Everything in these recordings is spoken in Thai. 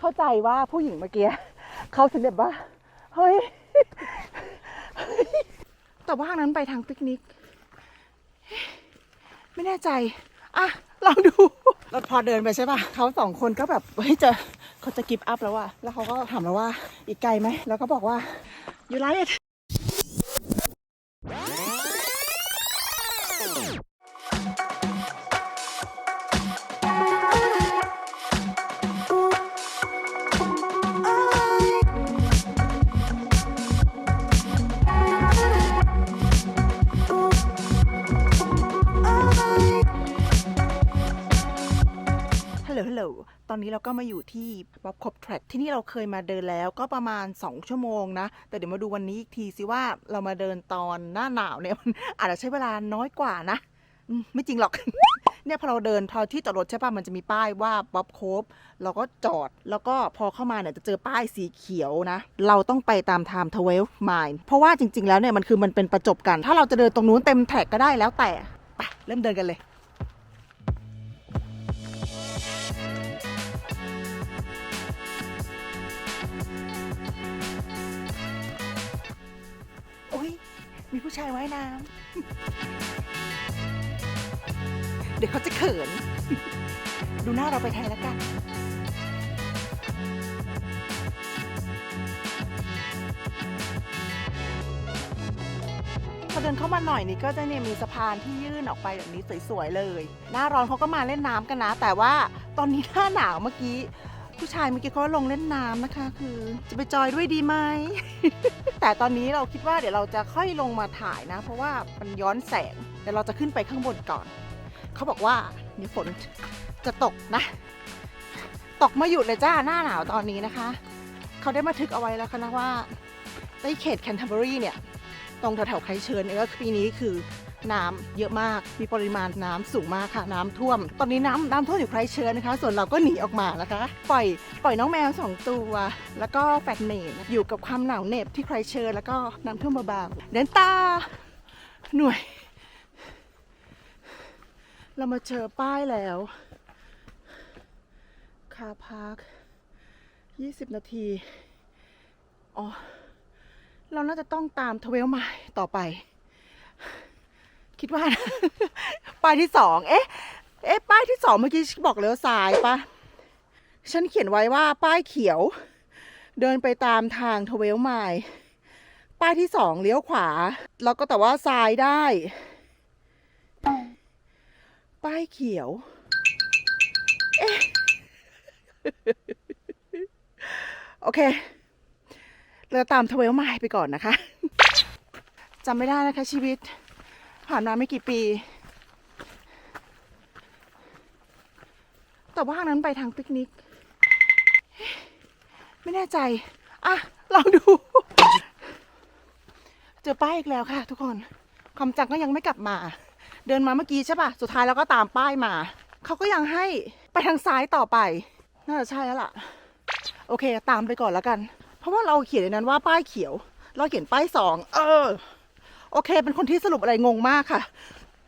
เข้าใจว่าผู้หญิงเมื่อกี้เขาถึงแบบว่าเฮ้ยแต่ว่าทางนั้นไปทางปิกนิก ไม่แน่ใจ อะ ลองดูเราพอเดินไปใช่ป่ะเขาสองคนก็แบบเฮ้ยจะเขาจะกิฟต์อัพแล้วว่ะแล้วเขาก็ถามเราว่า อีกไกลไหม แล้วก็บอกว่า you like it ฮั อนนี้เราก็มาอยู่ที่บ๊อบคบแทร็กที่นี่เราเคยมาเดินแล้วก็ประมาณ 2 ชั่วโมงนะ แต่เดี๋ยวมาดูวันนี้อีกทีสิว่าเรามาเดินตอนหน้าหนาวเนี่ยมันอาจจะใช้เวลาน้อยกว่านะไม่จริงหรอก เนี่ยพอเราเดินพอที่จอดรถใช่ป่ะ มันจะมีป้ายว่าบ๊อบโคบเราก็จอด แล้วก็พอเข้ามาเนี่ยจะเจอป้ายสีเขียวนะ เราต้องไปตาม time 12 mile เพราะว่าจริง ๆ แล้วเนี่ยมันคือมันเป็นประจบกัน ถ้าเราจะเดินตรงนู้นเต็มแท็กก็ได้แล้วแต่ ไปเริ่มเดินกันเลย ผู้ชายว่ายน้ำ เดี๋ยวเขาจะเขิน ดูหน้าเราไปแทนแล้วกัน พอเดินเข้ามาหน่อยนี่ก็จะเนี่ยมีสะพานที่ยื่นออกไปแบบนี้สวยๆเลย หน้าร้อนเขาก็มาเล่นน้ำกันนะ แต่ว่าตอนนี้หน้าหนาวเมื่อกี้ ผู้ชายเมื่อกี้เขาลงเล่นน้ำนะคะ คือจะไปจอยด้วยดีไหม แต่ตอนนี้เราคิดว่าเดี๋ยวเราจะค่อยลงมาถ่ายนะ เพราะว่ามันย้อนแสงเดี๋ยวเราจะขึ้นไปข้างบนก่อน เขาบอกว่านี่ฝนจะตกนะ ตกมาหยุดเลยจ้าหน้าหนาวตอนนี้นะคะ เขาได้มาทึกเอาไว้แล้วคะนะว่าในเขตแคนเทอร์เบอรีเนี่ย ตรงแถวๆไครเชิญเนี่ยก็ปีนี้คือ น้ำเยอะมาก มีปริมาณน้ำสูงมากค่ะ น้ำท่วม ตอนนี้น้ำน้ำท่วมอยู่ไครเชิญนะคะ ส่วนเราก็หนีออกมานะคะ ปล่อยปล่อยน้องแมวสองตัว แล้วก็แฟกเมดอยู่กับความหนาวเหน็บที่ไครเชิญแล้วก็น้ำท่วมเบาๆเดินตาหน่วย เรามาเจอป้ายแล้ว คาพาร์ค20 นาที อ๋อ เราน่าจะต้องตามทเวลไมล์ต่อไป คิดว่านะป้ายที่สองเอ๊ะ เอ๊ะ ป้ายที่สองเมื่อกี้บอกเลี้ยวซ้ายปะฉันเขียนไว้ว่าป้ายเขียว เดินไปตามทางทเวลไมล์ป้ายที่สองเลี้ยวขวา แล้วก็แต่ว่าซ้ายได้ ป้ายเขียว เอ๊ะ โอเค เราตามทเวลไมล์ไปก่อนนะคะจำไม่ได้นะคะชีวิต ผ่านมาไม่กี่ปี แต่ว่าทางนั้นไปทางปิกนิก ไม่แน่ใจ อะ ลองดู เจอป้ายอีกแล้วค่ะ ทุกคนคำจังก็ยังไม่กลับมา เดินมาเมื่อกี้ใช่ปะสุดท้ายเราก็ตามป้ายมา เขาก็ยังให้ไปทางซ้ายต่อไป น่าจะใช่แล้วล่ะ โอเค ตามไปก่อนแล้วกัน เพราะว่าเราเขียนในนั้นว่าป้ายเขียว เราเขียนป้ายสอง เออ โอเค เป็นคนที่สรุปอะไรงงมากค่ะ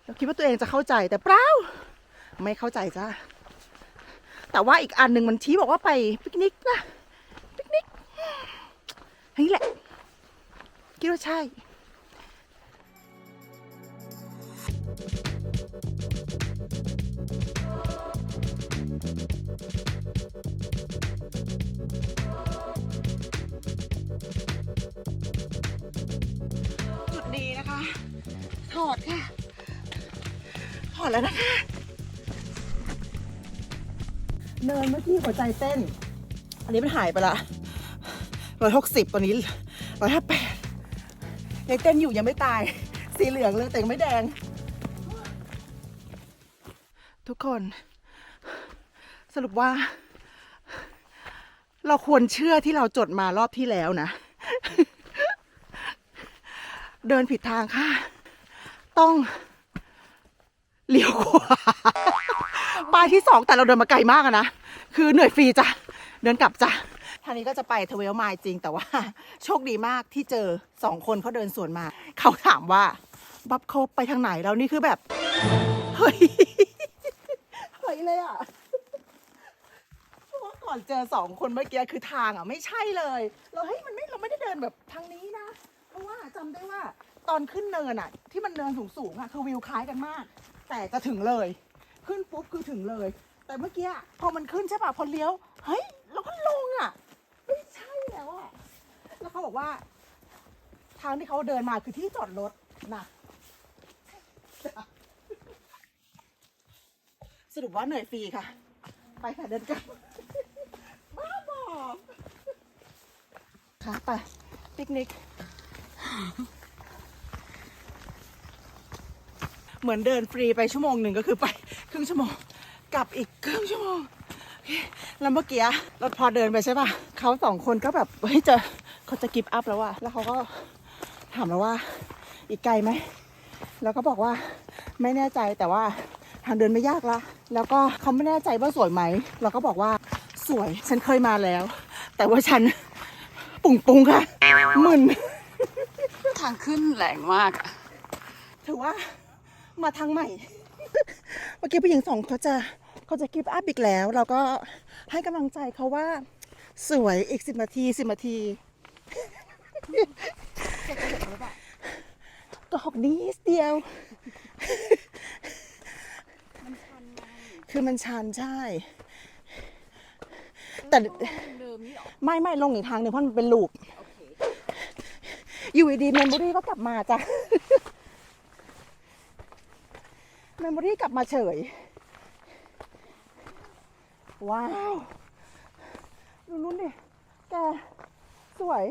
เราคิดว่าตัวเองจะเข้าใจแต่เปล่าไม่เข้าใจจ้าแต่ว่าอีกอันหนึ่งมันชี้บอกว่าไปปิกนิกนะปิกนิกนี่แหละคิดว่าใช่ ถอดแล้วนะคะ เนินเมื่อกี้หัวใจเต้น อันนี้มันหายไปละร้อยหกสิบตอนนี้ร้อยห้าแปดยังเต้นอยู่ยังไม่ตาย สีเหลืองเลยแต่ยังไม่แดง ทุกคน สรุปว่า เราควรเชื่อที่เราจดมารอบที่แล้วนะ เดินผิดทางค่ะ ต้อง เลี้ยวขวาป้ายที่สองแต่เราเดินมาไกลมากอะนะ คือเหนื่อยฟรีจ้ะ เดินกลับจ้ะทางนี้ก็จะไปทเวลไมล์จริงแต่ว่า โชคดีมากที่เจอสองคนเขาเดินสวนมา เขาถามว่าบ๊อบเขาไปทางไหนแล้วนี่คือแบบ เฮ้ย เฮ้ยเลยอะขออนเจอสองคนเมื่อกี้คือทางอะ ไม่ใช่เลย เราเฮ้ยมันไม่เราไม่ได้เดินแบบทางนี้นะ เพราะว่าจำได้ว่าตอนขึ้นเนินอะ ที่มันเนินสูงๆอะคือวิวคล้ายกันมาก แต่จะถึงเลย ขึ้นปุ๊บคือถึงเลย แต่เมื่อกี้พอมันขึ้นใช่ป่ะพอเลี้ยวเฮ้ยเราก็ลงอะไม่ใช่แล้วอะแล้วเขาบอกว่า ทางที่เขาเดินมาคือที่จอดรถนะสรุปว่าเหนื่อยฟรีค่ะ ไปค่ะเดินกลับบ้าบอค่ะไปปิกนิก เหมือนเดินฟรีไปชั่วโมงหนึ่งก็คือไปครึ่งชั่วโมงกลับอีกครึ่งชั่วโมงแล้วเมื่อกี้รถพอเดินไปใช่ป่ะเขาสองคนก็แบบเฮ้ยจะเขาจะกิฟต์อัพแล้วว่ะแล้วเขาก็ถามเราว่า อีกไกลไหมแล้วก็บอกว่าไม่แน่ใจแต่ว่าทางเดินไม่ยากละ แล้วก็เขาไม่แน่ใจว่าสวยไหม เราก็บอกว่าสวย ฉันเคยมาแล้ว แต่ว่าฉันปุงปุงค่ะมึนทางขึ้นแรงมากอะถือว่า มาทางใหม่ เมื่อกี้ผู้หญิงสองเขาจะเขาจะกิฟต์อัพอีกแล้ว เราก็ให้กำลังใจเขาว่า สวยอีกสิบนาทีสิบนาทีก็หกนิดเดียวคือมันชันใช่ แต่ เดิมนี่หรอไม่ไม่ลงอีกทางหนึ่งเพราะมันเป็นลูปอยู่ดีเมมโมรี่ก็กลับมาจ้ะ เมมโมรี่กลับมาเฉย ว้าว ดูนู้นดิ แก สวย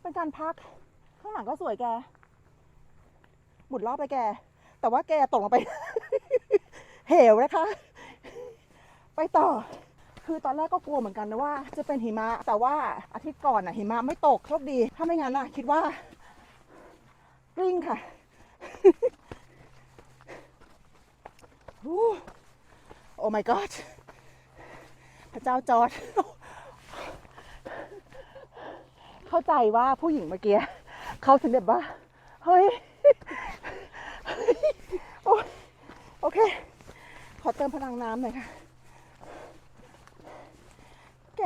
เป็นการพัก ข้างหลังก็สวยแก หมุดรอบไปแก แต่ว่าแกตกลงไป เหวนะคะ ไปต่อ คือตอนแรกก็กลัวเหมือนกันนะว่า จะเป็นหิมะ แต่ว่าอาทิตย์ก่อนน่ะหิมะไม่ตกโชคดี ถ้าไม่งั้นน่ะ คิดว่ากลิ้งค่ะ โอ้ my god พระเจ้าจอด เข้าใจว่าผู้หญิงเมื่อกี้เขาถึงแบบว่า เฮ้ยโอ้ย โอเค ขอเติมพลังน้ำหน่อยค่ะ แก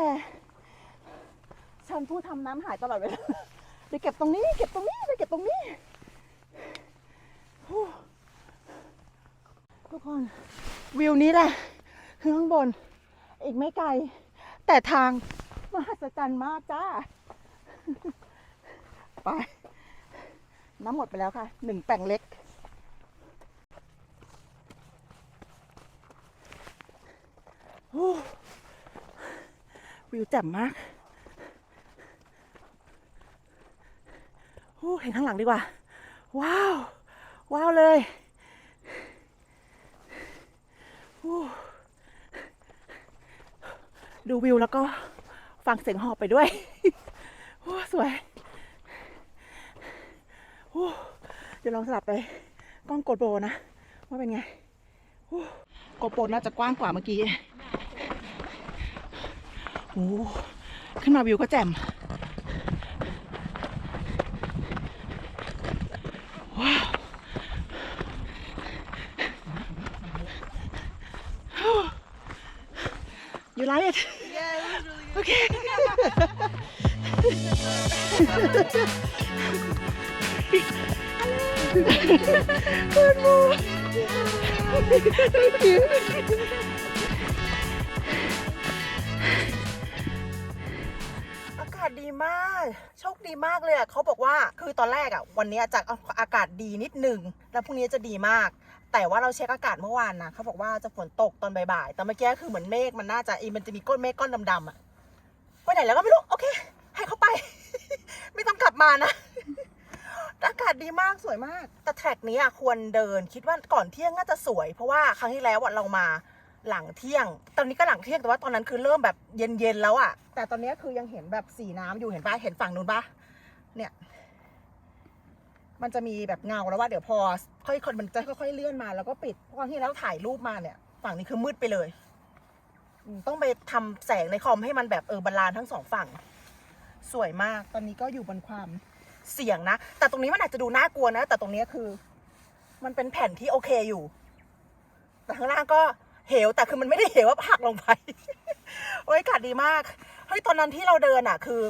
ฉันพูดทำน้ำหายตลอดเวลาไปเก็บตรงนี้ เก็บตรงนี้ ไปเก็บตรงนี้ ทุกคนวิวนี้แหละคือข้างบน อีกไม่ไกล แต่ทางมหัศจรรย์มากจ้า ไปน้ำหมดไปแล้วค่ะหนึ่งแป่งเล็ก วิวแจ่มมากเห็นข้างหลังดีกว่า ว้าว ว้าวเลยโอ้ ดูวิวแล้วก็ฟังเสียงหอบไปด้วยโอ้สวยโอ้เดี๋ยวลองสลับไปกล้องโกโปรนะ ว่าเป็นไงโอ้โกโปน่าจะกว้างกว่าเมื่อกี้โอ้ขึ้นมาวิวก็แจ่ม You like it? Yeah, it was really good. Okay. Good morning. Thank you. อากาศดีมาก โชคดีมากเลยอะเขาบอกว่า คือตอนแรกอะวันนี้จากอากาศดีนิดนึงแล้วพรุ่งนี้จะดีมาก แต่ว่าเราเช็คอากาศเมื่อวานนะเขาบอกว่าจะฝนตกตอนบ่ายๆแต่เมื่อกี้คือเหมือนเมฆมันน่าจะอีมันจะมีก้อนเมฆก้อนดำๆอะไปไหนแล้วก็ไม่รู้ โอเค ให้เขาไป ไม่ต้องกลับมานะอากาศดีมากสวยมาก แต่แทร็กนี้อะควรเดินคิดว่าก่อนเที่ยงน่าจะสวย เพราะว่าครั้งที่แล้วเรามาหลังเที่ยง ตอนนี้ก็หลังเที่ยงแต่ว่าตอนนั้นคือเริ่มแบบเย็นๆแล้วอะแต่ตอนนี้คือยังเห็นแบบสีน้ำอยู่เห็นปะเห็นฝั่งนู้นปะเนี่ย มันจะมีแบบเงาแล้วว่าเดี๋ยวพอ ค่อยๆมันจะค่อยๆเลื่อนมาแล้วก็ปิดเพราะที่แล้วถ่ายรูปมาเนี่ย ฝั่งนี้คือมืดไปเลย ต้องไปทำแสงในคอมให้มันแบบเออบาลานทั้งสองฝั่ง สวยมากตอนนี้ก็อยู่บนความเสี่ยงนะ แต่ตรงนี้มันอาจจะดูน่ากลัวนะ แต่ตรงนี้คือ มันเป็นแผ่นที่โอเคอยู่ แต่ข้างล่างก็เหวแต่คือมันไม่ได้เหวว่าหักลงไปโอ้ยอากาศดีมากเฮ้ยตอนนั้นที่เราเดินอะ คือ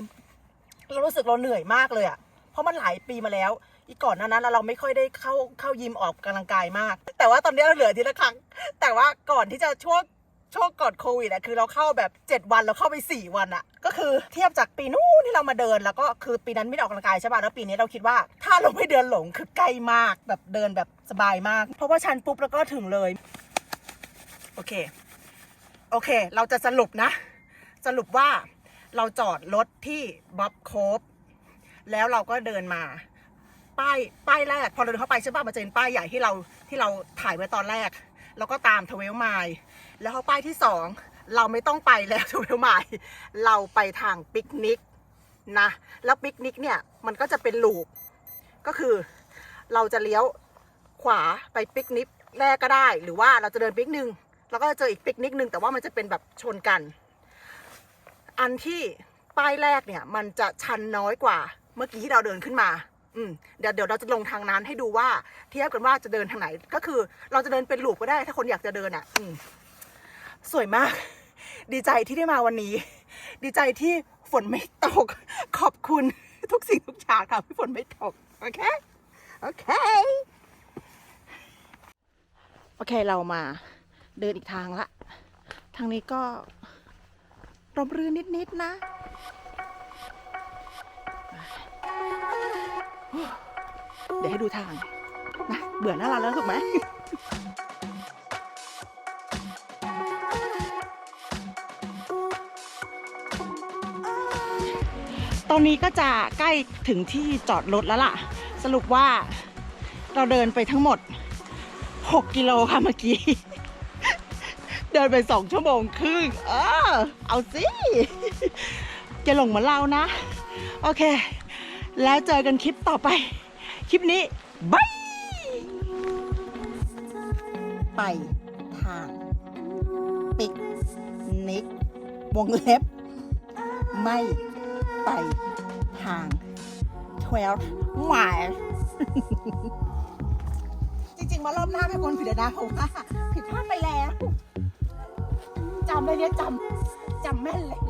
เรารู้สึกเราเหนื่อยมากเลยอะเพราะมันหลายปีมาแล้ว อีก่อนหนานั้นเราไม่ค่อยได้เข้าเข้ายิมออกกำลังกายมาก แต่ว่าตอนนี้เราเหลือทีละครั้ง แต่ว่าก่อนที่จะช่วงช่วงก่อนโควิดอะคือเราเข้าแบบ 7 วันเราเข้าไป 4 วันอะก็คือเทียบจากปีนู้นที่เรามาเดิน แล้วก็คือปีนั้นไม่ได้ออกกำลังกายใช่ป่ะแล้วปีนี้เราคิดว่า ถ้าเราไม่เดินหลงคือใกล้มากแบบเดินแบบสบายมาก เพราะว่าชันปุ๊บแล้วก็ถึงเลย โอเค โอเค เราจะสรุปนะ สรุปว่าเราจอดรถที่บ๊อบโคฟแล้วเราก็เดินมา ป้ายป้ายแรก พอเราเดินเข้าไปใช่ป่ะมันจะเป็นป้ายใหญ่ที่เราที่เราถ่ายไว้ตอนแรก แล้วก็ตามทเวลไมล์แล้วเข้าป้ายที่สองเราไม่ต้องไปแล้วทเวลไมล์เราไปทางปิกนิกนะแล้วปิกนิกเนี่ยมันก็จะเป็นลูปก็คือเราจะเลี้ยวขวาไปปิกนิกแรกก็ได้ หรือว่าเราจะเดินปิกหนึ่งแล้วก็จะเจออีกปิกนิกหนึ่งแต่ว่ามันจะเป็นแบบชนกัน อันที่ป้ายแรกเนี่ยมันจะชันน้อยกว่าเมื่อกี้ที่เราเดินขึ้นมา อืมเดี๋ยวเดี๋ยวเราจะลงทางนั้นให้ดูว่าเทียบกันว่าจะเดินทางไหน ก็คือเราจะเดินเป็นลูปก็ได้ ถ้าคนอยากจะเดินอะ อืมสวยมาก ดีใจที่ได้มาวันนี้ ดีใจที่ฝนไม่ตก ขอบคุณทุกสิ่งทุกอย่างค่ะที่ฝนไม่ตก โอเค โอเค โอเคเรามาเดินอีกทางละ ทางนี้ก็ร่มรื่นนิดๆนะ เดี๋ยวให้ดูทางนะเบื่อหน้าร้านแล้วถูกไหมตอนนี้ก็จะใกล้ถึงที่จอดรถแล้วล่ะ สรุปว่าเราเดินไปทั้งหมด 6 กิโลค่ะเมื่อกี้ เดินไปสองชั่วโมงครึ่งเออเอาสิจะหลงเหมือนเรานะ โอเค แล้วเจอกันคลิปต่อไป คลิปนี้บายไปทางปิกนิกวงเล็บ ไม่ไปทาง12 mile จริงๆ มารอบหน้าไม่ควรผิดเลยนะเพราะว่าผิดพลาดไปแล้วจำเลยเนี่ยจำจำแม่นเลย